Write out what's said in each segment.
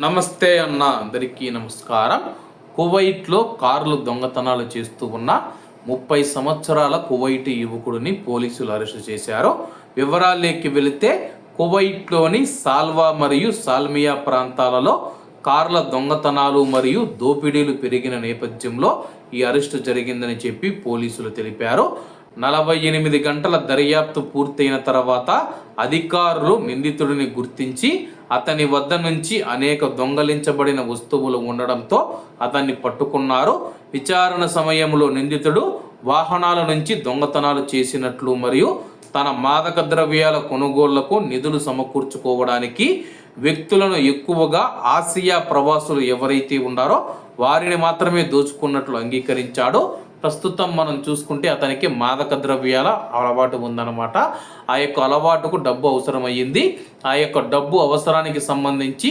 నమస్తే అన్న అందరికీ నమస్కారం. కువైట్లో కార్లు దొంగతనాలు చేస్తూ ఉన్న ముప్పై సంవత్సరాల కువైట్ యువకుడిని పోలీసులు అరెస్టు చేశారు. వివరాల్లోకి వెళితే కువైట్లోని సాల్వా మరియు సాల్మియా ప్రాంతాలలో కార్ల దొంగతనాలు మరియు దోపిడీలు పెరిగిన నేపథ్యంలో ఈ అరెస్టు జరిగిందని చెప్పి పోలీసులు తెలిపారు. నలభై ఎనిమిది గంటల దర్యాప్తు పూర్తయిన తర్వాత అధికారులు నిందితుడిని గుర్తించి అతని వద్ద నుంచి అనేక దొంగలించబడిన వస్తువులు ఉండడంతో అతన్ని పట్టుకున్నారు. విచారణ సమయంలో నిందితుడు వాహనాల నుంచి దొంగతనాలు చేసినట్లు మరియు తన మాదక ద్రవ్యాల కొనుగోళ్ళకు నిధులు సమకూర్చుకోవడానికి వ్యక్తులను ఎక్కువగా ఆసియా ప్రవాసులు ఎవరైతే ఉన్నారో వారిని మాత్రమే దోచుకున్నట్లు అంగీకరించాడు. ప్రస్తుతం మనం చూసుకుంటే అతనికి మాదక ద్రవ్యాల అలవాటు ఉందన్నమాట. ఆ యొక్క అలవాటుకు డబ్బు అవసరమయ్యింది. ఆ యొక్క డబ్బు అవసరానికి సంబంధించి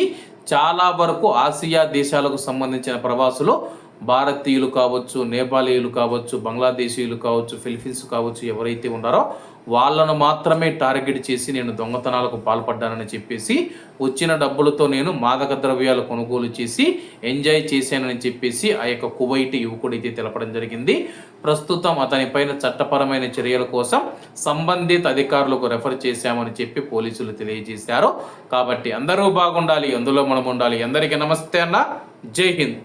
చాలా వరకు ఆసియా దేశాలకు సంబంధించిన ప్రవాసులు భారతీయులు కావచ్చు నేపాలీయులు కావచ్చు బంగ్లాదేశీయులు కావచ్చు ఫిలిపీన్స్ కావచ్చు ఎవరైతే ఉన్నారో వాళ్ళను మాత్రమే టార్గెట్ చేసి నేను దొంగతనాలకు పాల్పడ్డానని చెప్పేసి వచ్చిన డబ్బులతో నేను మాదక ద్రవ్యాలు కొనుగోలు చేసి ఎంజాయ్ చేశానని చెప్పేసి ఆ యొక్క కువైట్ యువకుడైతే తెలపడం జరిగింది. ప్రస్తుతం అతనిపైన చట్టపరమైన చర్యల కోసం సంబంధిత అధికారులకు రెఫర్ చేశామని చెప్పి పోలీసులు తెలియజేశారు. కాబట్టి అందరూ బాగుండాలి అందులో మనం ఉండాలి. అందరికీ నమస్తే అన్న. జై హింద్.